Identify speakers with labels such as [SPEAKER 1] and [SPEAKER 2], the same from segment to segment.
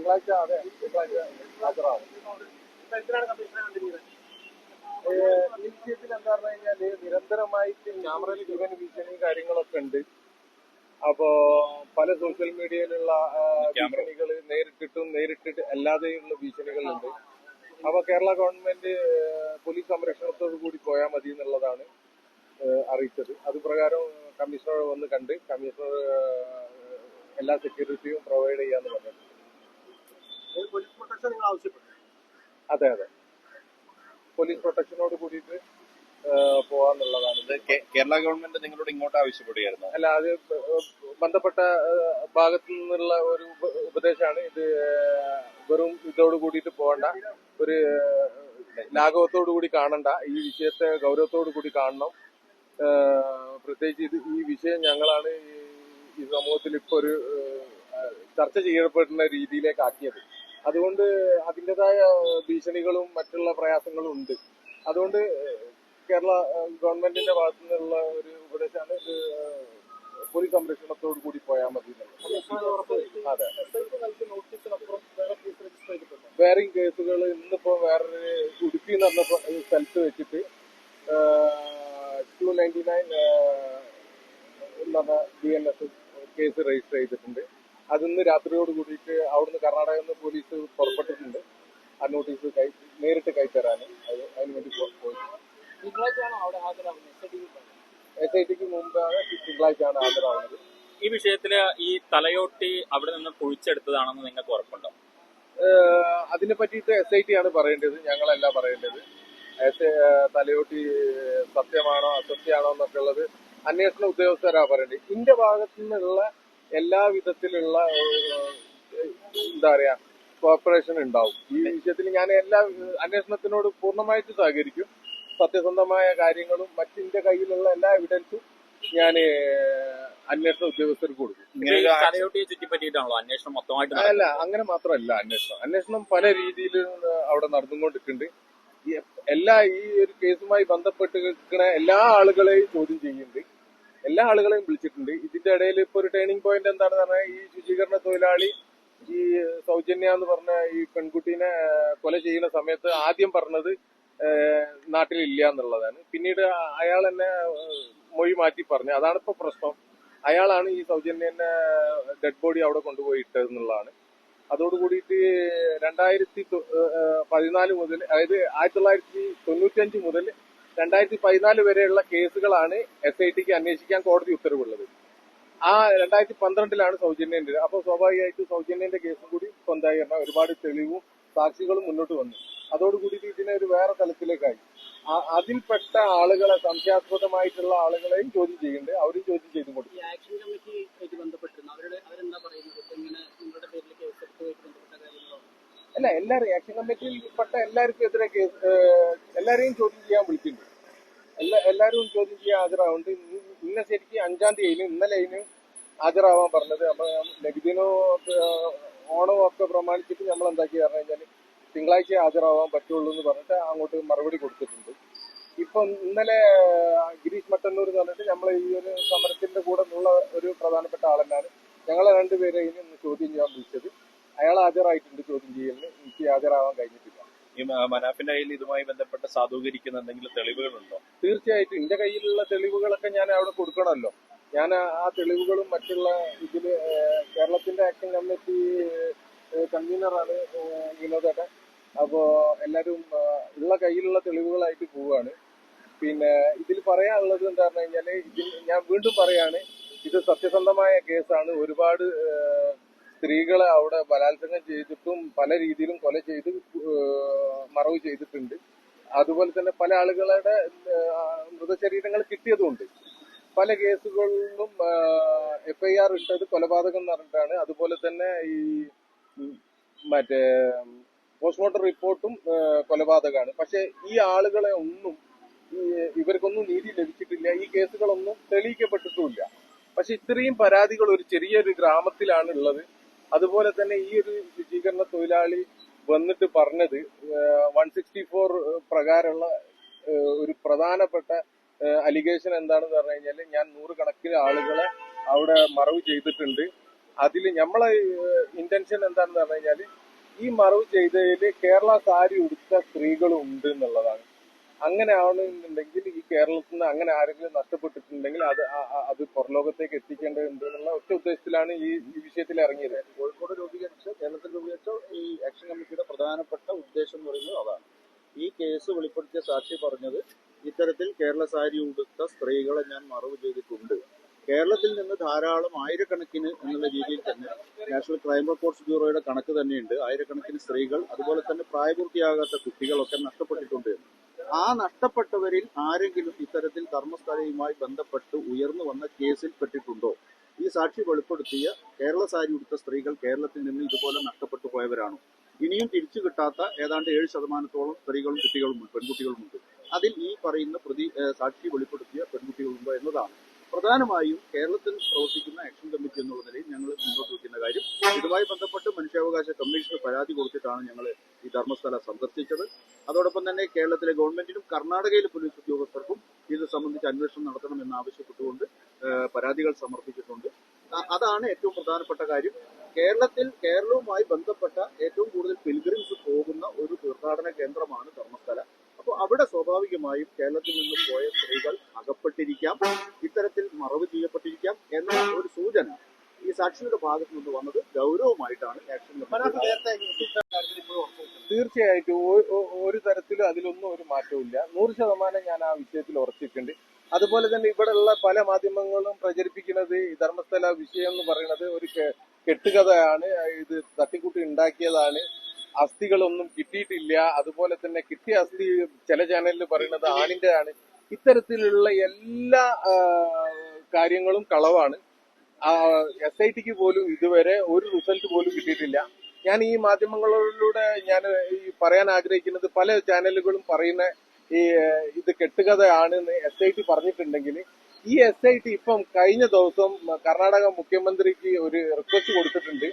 [SPEAKER 1] തിങ്കളാഴ്ച അതെ തിങ്കളാഴ്ച ഹാജറാവും ഈ വിഷയത്തിൽ എന്താ പറഞ്ഞു കഴിഞ്ഞാൽ നിരന്തരമായിട്ട് ക്യാമറയിൽ ജീവൻ ഭീഷണിയും കാര്യങ്ങളൊക്കെ ഉണ്ട്. അപ്പോ പല സോഷ്യൽ മീഡിയയിലുള്ള ഭീഷണികൾ നേരിട്ടിട്ടും നേരിട്ടിട്ട് അല്ലാതെയുള്ള ഭീഷണികളുണ്ട് അപ്പൊ കേരള ഗവൺമെന്റ് പോലീസ് സംരക്ഷണത്തോടു കൂടി പോയാൽ മതി എന്നുള്ളതാണ് അറിയിച്ചത്. അത് പ്രകാരം കമ്മീഷണർ വന്ന് കണ്ട് കമ്മീഷണർ എല്ലാ സെക്യൂരിറ്റിയും പ്രൊവൈഡ് ചെയ്യാന്ന് പറഞ്ഞിട്ടുണ്ട്
[SPEAKER 2] ഒരു പോലീസ് പ്രൊട്ടക്ഷൻ നിങ്ങൾ ആവശ്യപ്പെട്ടു
[SPEAKER 1] അതെ അതെ. പോലീസ് പ്രൊട്ടക്ഷനോട് കൂടിയിട്ട് പോവാന്നുള്ളതാണ്
[SPEAKER 3] കേരള ഗവൺമെന്റ് നിങ്ങളോട് ഇങ്ങോട്ട് ആവശ്യപ്പെടുകയായിരുന്നു.
[SPEAKER 1] അല്ല അത് ബന്ധപ്പെട്ട ഭാഗത്തു നിന്നുള്ള ഒരു ഉപ- ഉപദേശമാണ്. ഇത് വെറും ഇതോട് കൂടിയിട്ട് പോകണ്ട. ഒരു ലാഘവത്തോടു കൂടി കാണണ്ട. ഈ വിഷയത്തെ ഗൗരവത്തോടു കൂടി കാണണം. പ്രത്യേകിച്ച് ഇത് ഈ വിഷയം ഞങ്ങളാണ് ഈ- ഈ സമൂഹത്തിൽ ഇപ്പൊ ഒരു ചർച്ച ചെയ്യപ്പെടുന്ന രീതിയിലേക്ക് ആക്കിയത്. അതുകൊണ്ട് അതിന്റെതായ ഭീഷണികളും മറ്റുള്ള പ്രയാസങ്ങളും ഉണ്ട്. അതുകൊണ്ട് കേരള ഗവൺമെന്റിന്റെ ഭാഗത്തു നിന്നുള്ള ഒരു ഉപദേശമാണ് ഇത് പൊലി സംരക്ഷണത്തോടു കൂടി പോയാൽ മതി. അതെ
[SPEAKER 2] വേറെ
[SPEAKER 1] കേസുകൾ ഇന്നിപ്പോ വേറൊരു ഉടുപ്പി എന്ന് പറഞ്ഞ സ്ഥ- സ്ഥലത്ത് വെച്ചിട്ട് ടു നയന്റി നയൻ എന്ന് പറഞ്ഞ B N S case register ചെയ്തിട്ടുണ്ട്. അതിന്ന് രാത്രിയോട് കൂടിയിട്ട് അവിടുന്ന് കർണാടകയിൽ നിന്ന് പോലീസ് പുറപ്പെട്ടിട്ടുണ്ട്. ആ നോട്ടീസ് കൈ നേരിട്ട് കൈത്തരാൻ അത് അതിന് വേണ്ടി പോ- പോയി. എസ് ഐ ടിക്ക് മുമ്പാണ് തിങ്കളാഴ്ചയാണ് ഹാജരാവുന്നത്.
[SPEAKER 4] ഈ വിഷയത്തിൽ ഈ തലയോട്ടി അവിടെ നിന്ന് കുഴിച്ചെടുത്തതാണെന്ന് നിങ്ങൾക്ക് ഉറപ്പുണ്ടോ?
[SPEAKER 1] അതിനെ പറ്റിയിട്ട് എസ് ഐ ടി ആണ് പറയേണ്ടത്. ഞങ്ങളല്ല പറയേണ്ടത്. എസ് തലയോട്ടി സത്യമാണോ അസത്യമാണോ എന്നൊക്കെ ഉള്ളത് അന്വേഷണ ഉദ്യോഗസ്ഥരാ പറയേണ്ടത്. ഇന്റെ ഭാഗത്തു നിന്നുള്ള എല്ലാ വിധത്തിലുള്ള എന്താ പറയാ കോർപ്പറേഷൻ ഉണ്ടാവും. ഈ വിഷയത്തിൽ ഞാൻ എല്ലാ അന്വേഷണത്തിനോട് പൂർണമായിട്ട് സഹകരിക്കും. സത്യസന്ധമായ കാര്യങ്ങളും മറ്റിന്റെ കയ്യിലുള്ള എല്ലാ എവിഡൻസും ഞാൻ അന്വേഷണ ഉദ്യോഗസ്ഥർക്ക് കൊടുക്കും. അല്ല അങ്ങനെ മാത്രമല്ല അന്വേഷണം. അന്വേഷണം പല രീതിയിൽ അവിടെ നടന്നുകൊണ്ടിരിക്കുന്നുണ്ട് എല്ലാ ഈ ഒരു കേസുമായി ബന്ധപ്പെട്ട് നിൽക്കുന്ന എല്ലാ ആളുകളെയും ചോദ്യം ചെയ്യുന്നുണ്ട്. എല്ലാ ആളുകളെയും വിളിച്ചിട്ടുണ്ട്. ഇതിന്റെ ഇടയിൽ ഇപ്പൊ ഒരു ടേണിംഗ് പോയിന്റ് എന്താണെന്ന് പറഞ്ഞാൽ ഈ ശുചീകരണ തൊഴിലാളി ഈ സൗജന്യ എന്ന് പറഞ്ഞ ഈ പെൺകുട്ടീനെ കൊല ചെയ്യുന്ന സമയത്ത് ആദ്യം പറഞ്ഞത് നാട്ടിലില്ല എന്നുള്ളതാണ്. പിന്നീട് അയാൾ എന്നെ മൊഴി മാറ്റി പറഞ്ഞു. അതാണ് ഇപ്പൊ പ്രശ്നം. അയാളാണ് ഈ സൗജന്യന്റെ ഡെഡ് ബോഡി അവിടെ കൊണ്ടുപോയി ഇട്ടത് എന്നുള്ളതാണ് അതോട് കൂടിയിട്ട് രണ്ടായിരത്തി പതിനാല് മുതൽ അതായത് ആയിരത്തി തൊള്ളായിരത്തി തൊണ്ണൂറ്റഞ്ച് മുതൽ രണ്ടായിരത്തി പതിനാല് വരെയുള്ള കേസുകളാണ് എസ് ഐ ടിക്ക് അന്വേഷിക്കാൻ കോടതി ഉത്തരവുള്ളത്. ആ രണ്ടായിരത്തി പന്ത്രണ്ടിലാണ് സൗജന്യന്റെ അപ്പോൾ സ്വാഭാവികമായിട്ട് സൗജന്യന്റെ കേസും കൂടി സ്വന്തമായി കാരണം ഒരുപാട് തെളിവും സാക്ഷികളും മുന്നോട്ട് വന്നു. അതോടുകൂടി ഇതിനെ ഒരു വേറെ തലത്തിലേക്കായി. അതിൽപ്പെട്ട ആളുകളെ സംശയാസ്പദമായിട്ടുള്ള ആളുകളെയും ചോദ്യം ചെയ്യുന്നുണ്ട് അവരും ചോദ്യം ചെയ്തു കൊടുക്കും അല്ല എല്ലാ റിയാക്ഷൻ കമ്മിറ്റിയിൽപ്പെട്ട എല്ലാവർക്കും എതിരെ കേസ് എല്ലാവരെയും ചോദ്യം ചെയ്യാൻ വിളിക്കുന്നുണ്ട്. എല്ലാ എല്ലാവരും ചോദ്യം ചെയ്യാൻ ഹാജരാവുന്നുണ്ട്. ഇന്ന് ശരിക്കും അഞ്ചാം തീയതി ഇന്നലെ അതിന് ഹാജരാവാൻ പറഞ്ഞത് അപ്പൊ നബിദിനോ ഓണോ ഒക്കെ പ്രമാണിച്ചിട്ട് നമ്മൾ എന്താക്കി പറഞ്ഞു കഴിഞ്ഞാൽ തിങ്കളാഴ്ച ഹാജരാവാൻ പറ്റുള്ളൂ എന്ന് പറഞ്ഞിട്ട് അങ്ങോട്ട് മറുപടി കൊടുത്തിട്ടുണ്ട്. ഇപ്പൊ ഇന്നലെ ഗിരീഷ് മട്ടന്നൂർ എന്ന് പറഞ്ഞിട്ട് നമ്മൾ ഈ ഒരു സമരത്തിന്റെ കൂടെ ഉള്ള ഒരു പ്രധാനപ്പെട്ട ആളെന്നാണ് ഞങ്ങളെ രണ്ടുപേരെയും ചോദ്യം ചെയ്യാൻ വിളിച്ചത്. അയാൾ ഹാജരായിട്ടുണ്ട് ചോദ്യം ചെയ്യലിന്. എനിക്ക് ഹാജരാവാൻ കഴിഞ്ഞിട്ടില്ല.
[SPEAKER 3] ഈ മനാഫിന്റെ കയ്യിൽ ഇതുമായി ബന്ധപ്പെട്ട് സാധൂകരിക്കുന്ന എന്തെങ്കിലും തെളിവുകളുണ്ടോ?
[SPEAKER 1] തീർച്ചയായിട്ടും. എന്റെ കയ്യിലുള്ള തെളിവുകളൊക്കെ ഞാൻ അവിടെ കൊടുക്കണമല്ലോ. ഞാൻ ആ- തെളിവുകളും മറ്റുള്ള ഇതിൽ കേരളത്തിന്റെ ആക്ഷൻ കമ്മിറ്റി കൺവീനറാണ് വിനോദേട്ടൻ അപ്പോ എല്ലാരും ഉള്ള കയ്യിലുള്ള തെളിവുകളായിട്ട് പോവാണ്. പിന്നെ ഇതിൽ പറയാനുള്ളത് എന്താ പറഞ്ഞു കഴിഞ്ഞാൽ ഇതിൽ ഞാൻ വീണ്ടും പറയാണ് ഇത് സത്യസന്ധമായ കേസാണ്. ഒരുപാട് സ്ത്രീകളെ അവിടെ ബലാത്സംഗം ചെയ്തിട്ടും പല രീതിയിലും കൊല ചെയ്ത് മറവ് ചെയ്തിട്ടുണ്ട്. അതുപോലെ തന്നെ പല ആളുകളുടെ മൃതശരീരങ്ങൾ കിട്ടിയതുമുണ്ട്. പല കേസുകളിലും എഫ്ഐആർ ഇട്ടത് കൊലപാതകം എന്ന് പറഞ്ഞിട്ടാണ്. അതുപോലെ തന്നെ ഈ മറ്റേ പോസ്റ്റ്മോർട്ടം റിപ്പോർട്ടും കൊലപാതകമാണ്. പക്ഷെ ഈ ആളുകളെ ഒന്നും ഇവർക്കൊന്നും നീതി ലഭിച്ചിട്ടില്ല. ഈ കേസുകളൊന്നും തെളിയിക്കപ്പെട്ടിട്ടുമില്ല. പക്ഷെ ഇത്രയും പരാതികൾ ഒരു ചെറിയൊരു ഗ്രാമത്തിലാണ് ഉള്ളത് അതുപോലെ തന്നെ ഈ ഒരു ശുചീകരണ തൊഴിലാളി വന്നിട്ട് പറഞ്ഞത് വൺ സിക്സ്റ്റി ഫോർ പ്രകാരമുള്ള ഒരു പ്രധാനപ്പെട്ട അലിഗേഷൻ എന്താണെന്ന് പറഞ്ഞു കഴിഞ്ഞാൽ ഞാൻ നൂറുകണക്കിന് ആളുകളെ അവിടെ മറവ് ചെയ്തിട്ടുണ്ട്. അതിൽ നമ്മളെ ഇന്റൻഷൻ എന്താണെന്ന് പറഞ്ഞു കഴിഞ്ഞാൽ ഈ മറവ് ചെയ്തതിൽ കേരള സാരി ഉടുത്ത സ്ത്രീകളും ഉണ്ട് എന്നുള്ളതാണ്. അങ്ങനെ ആവണമെന്നുണ്ടെങ്കിൽ ഈ കേരളത്തിൽ നിന്ന് അങ്ങനെ ആരെങ്കിലും നഷ്ടപ്പെട്ടിട്ടുണ്ടെങ്കിൽ അത് അത് പുറലോകത്തേക്ക് എത്തിക്കേണ്ടതുണ്ട് എന്നുള്ള ഒറ്റ ഉദ്ദേശത്തിലാണ് ഈ ഈ വിഷയത്തിൽ ഇറങ്ങിയത്.
[SPEAKER 5] കോഴിക്കോട് രൂപീകരിച്ച കേരളത്തിൽ രൂപീകരിച്ച ഈ ആക്ഷൻ കമ്മിറ്റിയുടെ പ്രധാനപ്പെട്ട ഉദ്ദേശം എന്ന് പറയുന്നത് അതാണ്. ഈ കേസ് വെളിപ്പെടുത്തിയ സാക്ഷി പറഞ്ഞത് ഇത്തരത്തിൽ കേരള സാരി ഉടുത്ത സ്ത്രീകളെ ഞാൻ മറവ് ചെയ്തിട്ടുണ്ട്. കേരളത്തിൽ നിന്ന് ധാരാളം ആയിരക്കണക്കിന് എന്നുള്ള രീതിയിൽ തന്നെ നാഷണൽ ക്രൈം റെക്കോർഡ്സ് ബ്യൂറോയുടെ കണക്ക് തന്നെയുണ്ട്. ആയിരക്കണക്കിന് സ്ത്രീകൾ അതുപോലെ തന്നെ പ്രായപൂർത്തിയാകാത്ത കുട്ടികളൊക്കെ നഷ്ടപ്പെട്ടിട്ടുണ്ട്. എന്ന്. ആ നഷ്ടപ്പെട്ടവരിൽ ആരെങ്കിലും ഇത്തരത്തിൽ ധർമ്മസ്ഥലയുമായി ബന്ധപ്പെട്ട് ഉയർന്നു വന്ന കേസിൽ പെട്ടിട്ടുണ്ടോ? ഈ സാക്ഷി വെളിപ്പെടുത്തിയ കേരള സാരി ഉടുത്ത സ്ത്രീകൾ കേരളത്തിൽ നിന്ന് ഇതുപോലെ നഷ്ടപ്പെട്ടു പോയവരാണോ. ഇനിയും തിരിച്ചു കിട്ടാത്ത ഏതാണ്ട് ഏഴ് ശതമാനത്തോളം സ്ത്രീകളും കുട്ടികളും പെൺകുട്ടികളുമുണ്ട്. അതിൽ ഈ പറയുന്ന പ്രതി സാക്ഷി വെളിപ്പെടുത്തിയ പെൺകുട്ടികളുണ്ടോ എന്നതാണ്. പ്രധാനമായും കേരളത്തിൽ പ്രവർത്തിക്കുന്ന ആക്ഷൻ കമ്മിറ്റി എന്നുള്ള നിലയിൽ ഞങ്ങൾ മുന്നോട്ട് വയ്ക്കുന്ന കാര്യം ഇതുമായി ബന്ധപ്പെട്ട് മനുഷ്യാവകാശ കമ്മീഷന് പരാതി കൊടുത്തിട്ടാണ് ഞങ്ങൾ ഈ ധർമ്മസ്ഥല സന്ദർശിച്ചത്. അതോടൊപ്പം തന്നെ കേരളത്തിലെ ഗവൺമെന്റിനും കർണാടകയിലെ പോലീസ് ഉദ്യോഗസ്ഥർക്കും ഇത് സംബന്ധിച്ച് അന്വേഷണം നടത്തണമെന്ന് ആവശ്യപ്പെട്ടുകൊണ്ട് പരാതികൾ സമർപ്പിച്ചിട്ടുണ്ട്. അതാണ് ഏറ്റവും പ്രധാനപ്പെട്ട കാര്യം. കേരളത്തിൽ കേരളവുമായി ബന്ധപ്പെട്ട ഏറ്റവും കൂടുതൽ പിൽഗ്രിംസ് പോകുന്ന ഒരു തീർത്ഥാടന കേന്ദ്രമാണ് ധർമ്മസ്ഥല. അപ്പോൾ അവിടെ സ്വാഭാവികമായും കേരളത്തിൽ നിന്ന് പോയ സ്ത്രീകൾ അകപ്പെട്ടിരിക്കാം. ഇത്തരത്തിൽ മറവ് ചെയ്യപ്പെട്ടിരിക്കാം എന്ന ഒരു സൂചന ഈ സാക്ഷിയുടെ ഭാഗത്ത് നിന്ന് വന്നത് ഗൗരവമായിട്ടാണ്
[SPEAKER 1] തീർച്ചയായിട്ടും ഒരു തരത്തിലും അതിലൊന്നും ഒരു മാറ്റവും നൂറ് ശതമാനം ഞാൻ ആ വിഷയത്തിൽ ഉറച്ചിട്ടുണ്ട്. അതുപോലെ തന്നെ ഇവിടെയുള്ള പല മാധ്യമങ്ങളും പ്രചരിപ്പിക്കുന്നത് ഈ ധർമ്മസ്ഥല വിഷയം എന്ന് പറയുന്നത് ഒരു കെട്ടുകഥയാണ്. ഇത് തട്ടിക്കൂട്ടി ഉണ്ടാക്കിയതാണ്. അസ്ഥികളൊന്നും കിട്ടിയിട്ടില്ല. അതുപോലെ തന്നെ കിട്ടിയ അസ്ഥി ചില ചാനലിൽ പറയുന്നത് ആണിന്റെ ആണ് ഇത്തരത്തിലുള്ള എല്ലാ കാര്യങ്ങളും കളവാണ്. എസ് ഐ ടിക്ക് പോലും ഇതുവരെ ഒരു റിസൾട്ട് പോലും കിട്ടിയിട്ടില്ല. ഞാൻ ഈ മാധ്യമങ്ങളിലൂടെ ഞാൻ ഈ പറയാൻ ആഗ്രഹിക്കുന്നത് പല ചാനലുകളും പറയുന്ന ഈ ഇത് കെട്ടുകഥയാണെന്ന് എസ് ഐ ടി പറഞ്ഞിട്ടുണ്ടെങ്കിൽ ഈ എസ് ഐ ടി ഇപ്പം കഴിഞ്ഞ ദിവസം കർണാടക മുഖ്യമന്ത്രിക്ക് ഒരു റിക്വസ്റ്റ് കൊടുത്തിട്ടുണ്ട്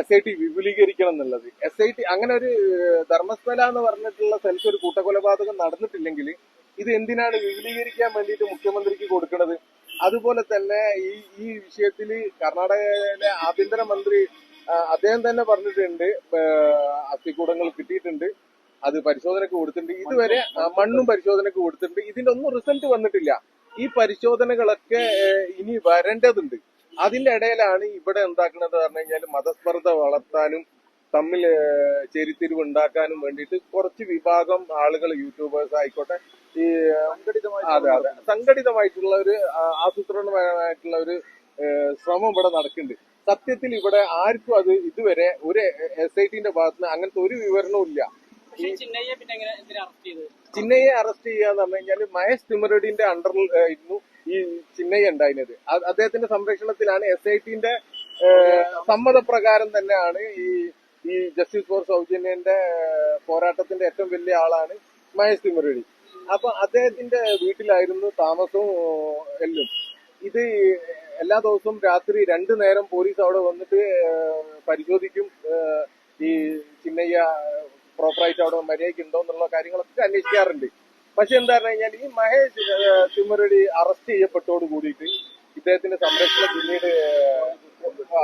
[SPEAKER 1] എസ് ഐ ടി വിപുലീകരിക്കണം എന്നുള്ളത്. എസ് ഐ ടി അങ്ങനെ ഒരു ധർമ്മസ്ഥല എന്ന് പറഞ്ഞിട്ടുള്ള സ്ഥലത്ത് ഒരു കൂട്ടക്കൊലപാതകം നടന്നിട്ടില്ലെങ്കിൽ ഇത് എന്തിനാണ് വിപുലീകരിക്കാൻ വേണ്ടിയിട്ട് മുഖ്യമന്ത്രിക്ക് കൊടുക്കുന്നത് അതുപോലെ തന്നെ ഈ ഈ വിഷയത്തിൽ കർണാടകയിലെ ആഭ്യന്തരമന്ത്രി മന്ത്രി അദ്ദേഹം തന്നെ പറഞ്ഞിട്ടുണ്ട് അസ്ഥികൂടങ്ങൾ കിട്ടിയിട്ടുണ്ട് അത് പരിശോധനക്ക് കൊടുത്തിട്ടുണ്ട്. ഇതുവരെ മണ്ണും പരിശോധനക്ക് കൊടുത്തിട്ടുണ്ട്. ഇതിന്റെ ഒന്നും റിസൾട്ട് വന്നിട്ടില്ല. ഈ പരിശോധനകളൊക്കെ ഇനി വരേണ്ടതുണ്ട്. അതിന്റെ ഇടയിലാണ് ഇവിടെ എന്താക്കുന്നത് പറഞ്ഞു കഴിഞ്ഞാൽ മതസ്പർദ്ധ വളർത്താനും തമ്മിൽ ചേരിത്തിരിവ് ഉണ്ടാക്കാനും വേണ്ടിയിട്ട് കുറച്ച് വിഭാഗം ആളുകൾ യൂട്യൂബേഴ്സ് ആയിക്കോട്ടെ ഈ അതെ അതെ. സംഘടിതമായിട്ടുള്ള ഒരു ആസൂത്രണമായിട്ടുള്ള ഒരു ശ്രമം ഇവിടെ നടക്കുന്നുണ്ട്. സത്യത്തിൽ ഇവിടെ ആർക്കും അത് ഇതുവരെ ഒരു എസ് ഐ ടിന്റെ ഭാഗത്ത് നിന്ന് അങ്ങനത്തെ ഒരു വിവരണവും ഇല്ല. ചിന്നയെ അറസ്റ്റ് ചെയ്യുക എന്ന് പറഞ്ഞു കഴിഞ്ഞാൽ മഹേഷ് തിമരടിന്റെ അണ്ടറിൽ ആയിരുന്നു ഈ ചിന്നയ്യ ഉണ്ടായിരുന്നത്. അദ്ദേഹത്തിന്റെ സംരക്ഷണത്തിലാണ് എസ് ഐ ടിന്റെ സമ്മതപ്രകാരം തന്നെയാണ് ഈ ഈ ജസ്റ്റിസ് ഫോർ സൗജന്യന്റെ പോരാട്ടത്തിന്റെ ഏറ്റവും വലിയ ആളാണ് മഹേഷ് തിമരടി അപ്പൊ അദ്ദേഹത്തിന്റെ വീട്ടിലായിരുന്നു താമസവും എല്ലാം. ഇത് എല്ലാ ദിവസവും രാത്രി രണ്ടു നേരം പോലീസ് അവിടെ വന്നിട്ട് പരിശോധിക്കും ഈ ചിന്നയ്യ പ്രോപ്പറായിട്ട് അവിടെ മര്യാദയ്ക്ക് ഉണ്ടോ എന്നുള്ള കാര്യങ്ങളൊക്കെ അന്വേഷിക്കാറുണ്ട്. പക്ഷെ എന്താ പറഞ്ഞു കഴിഞ്ഞാൽ ഈ മഹേഷ് തിമരടി അറസ്റ്റ് ചെയ്യപ്പെട്ടോട് കൂടിയിട്ട് ഇദ്ദേഹത്തിന്റെ സംരക്ഷണം പിന്നീട്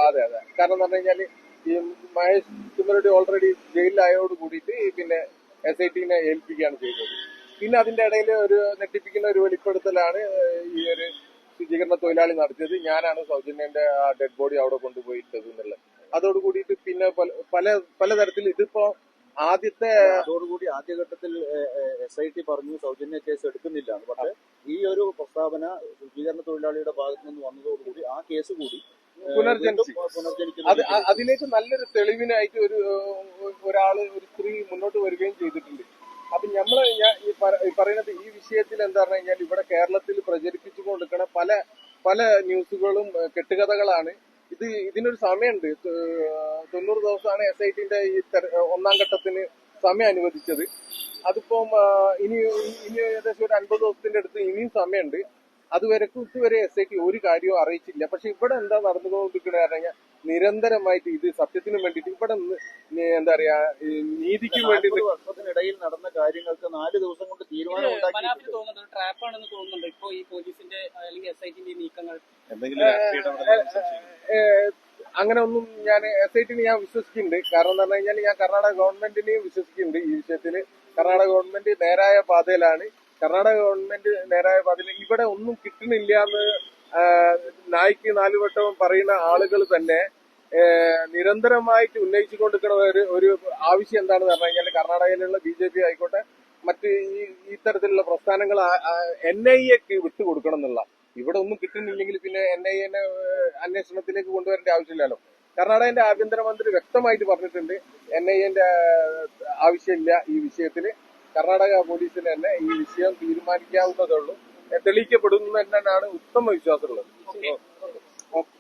[SPEAKER 1] അതെ അതെ. കാരണം എന്ന് പറഞ്ഞു കഴിഞ്ഞാൽ ഈ മഹേഷ് തിമ്മരടി ഓൾറെഡി ജയിലിലായോട് കൂടിയിട്ട് പിന്നെ എസ് ഐ ടിനെ ഏൽപ്പിക്കുകയാണ് ചെയ്തത്. പിന്നെ അതിന്റെ ഇടയിൽ ഒരു നെട്ടിപ്പിക്കുന്ന ഒരു വെളിപ്പെടുത്തലാണ് ഈ ഒരു ശുചീകരണ തൊഴിലാളി നടത്തിയത്. ഞാനാണ് സൗജന്യന്റെ ആ ഡെഡ് ബോഡി അവിടെ കൊണ്ടുപോയിട്ടത് എന്നുള്ളത്. അതോട് കൂടിയിട്ട് പിന്നെ പല പല തരത്തിൽ ഇതിപ്പോ ആദ്യത്തെ
[SPEAKER 5] അതോടുകൂടി ആദ്യഘട്ടത്തിൽ എസ് ഐ ടി പറഞ്ഞു സൗജന്യ കേസ് എടുക്കുന്നില്ല. പക്ഷേ ഈ ഒരു പ്രസ്താവന ശുചീകരണ തൊഴിലാളിയുടെ ഭാഗത്ത് നിന്ന് വന്നതോടുകൂടി ആ കേസ് കൂടി
[SPEAKER 1] പുനർജനിച്ച്. അത് അതിലേക്ക് നല്ലൊരു തെളിവിനായിട്ട് ഒരു ഒരാൾ ഒരാൾ ഒരു സ്ത്രീ മുന്നോട്ട് വരികയും ചെയ്തിട്ടുണ്ട്. അപ്പൊ നമ്മൾ ഞാൻ ഈ പറയുന്നത് ഈ വിഷയത്തിൽ എന്താ പറഞ്ഞു കഴിഞ്ഞാൽ ഇവിടെ കേരളത്തിൽ പ്രചരിപ്പിച്ചു കൊടുക്കണ പല പല ന്യൂസുകളും കെട്ടുകഥകളാണ്. ഇത് ഇതിനൊരു സമയമുണ്ട്. തൊണ്ണൂറ് ദിവസമാണ് എസ് ഐ ടിന്റെ ഈ ഒന്നാം ഘട്ടത്തിന് സമയം അനുവദിച്ചത്. അതിപ്പം ഇനി ഇനി ഏകദേശം ഒരു അൻപത് ദിവസത്തിന്റെ അടുത്ത് ഇനിയും സമയമുണ്ട്. അതുവരെ ഇതുവരെ എസ് ഐ ടി ഒരു കാര്യവും അറിയിച്ചില്ല. പക്ഷെ ഇവിടെ എന്താ നടന്നുകൊണ്ടിരിക്കുന്നത് പറഞ്ഞാൽ കഴിഞ്ഞാൽ നിരന്തരമായിട്ട് ഇത് സത്യത്തിന് വേണ്ടിയിട്ട് ഇവിടെ എന്താ പറയാ നീതിക്ക് വേണ്ടി
[SPEAKER 5] വർഷത്തിനിടയിൽ നടന്ന കാര്യങ്ങൾക്ക് നാല് ദിവസം കൊണ്ട് തീരുമാനം ട്രാപ്പാണെന്ന്
[SPEAKER 2] തോന്നുന്നുണ്ട് ട്രാപ്പ് ആണെന്ന് തോന്നുന്നുണ്ട്. ഇപ്പോ ഈ പോലീസിന്റെ അല്ലെങ്കിൽ എസ് ഐ ടിന്റെ നീക്കങ്ങൾ.
[SPEAKER 3] എന്തെങ്കിലും രാഷ്ട്രീയ
[SPEAKER 1] അങ്ങനെ ഒന്നും ഞാൻ എസ് ഐ ടിനെ ഞാൻ വിശ്വസിക്കുന്നുണ്ട്. കാരണം എന്ന് പറഞ്ഞു കഴിഞ്ഞാൽ ഞാൻ കർണാടക ഗവൺമെന്റിനെയും വിശ്വസിക്കുന്നുണ്ട് ഈ വിഷയത്തിൽ കർണാടക ഗവൺമെന്റ് നേരായ പാതയിലാണ് കർണാടക ഗവൺമെന്റ് നേരായ പാതയിൽ ഇവിടെ ഒന്നും കിട്ടുന്നില്ല എന്ന് നായിക്ക് നാലുവട്ടം പറയുന്ന ആളുകൾ തന്നെ നിരന്തരമായിട്ട് ഉന്നയിച്ചു ഉന്നയിച്ചുകൊണ്ടിരിക്കുന്ന ഒരു ഒരു ആവശ്യം എന്താണെന്ന് പറഞ്ഞു കഴിഞ്ഞാൽ കർണാടകയിലുള്ള ബി ജെ പി ആയിക്കോട്ടെ മറ്റ് ഈ ഇത്തരത്തിലുള്ള പ്രസ്ഥാനങ്ങൾ എൻ ഐ എക്ക് വിട്ടുകൊടുക്കണം എന്നുള്ള. ഇവിടെ ഒന്നും കിട്ടുന്നില്ലെങ്കിൽ പിന്നെ എൻ ഐ എനെ അന്വേഷണത്തിലേക്ക് കൊണ്ടുവരേണ്ട ആവശ്യമില്ലല്ലോ. കർണാടകന്റെ ആഭ്യന്തരമന്ത്രി വ്യക്തമായിട്ട് പറഞ്ഞിട്ടുണ്ട് എൻ ഐ എന്റെ ആവശ്യമില്ല ഈ വിഷയത്തിൽ കർണാടക പോലീസിന് തന്നെ ഈ വിഷയം തീരുമാനിക്കാവുന്നതേ ഉള്ളൂ. തെളിയിക്കപ്പെടുന്നു എന്നാണ് ഉത്തമ വിശ്വാസമുള്ളത് ഓക്കെ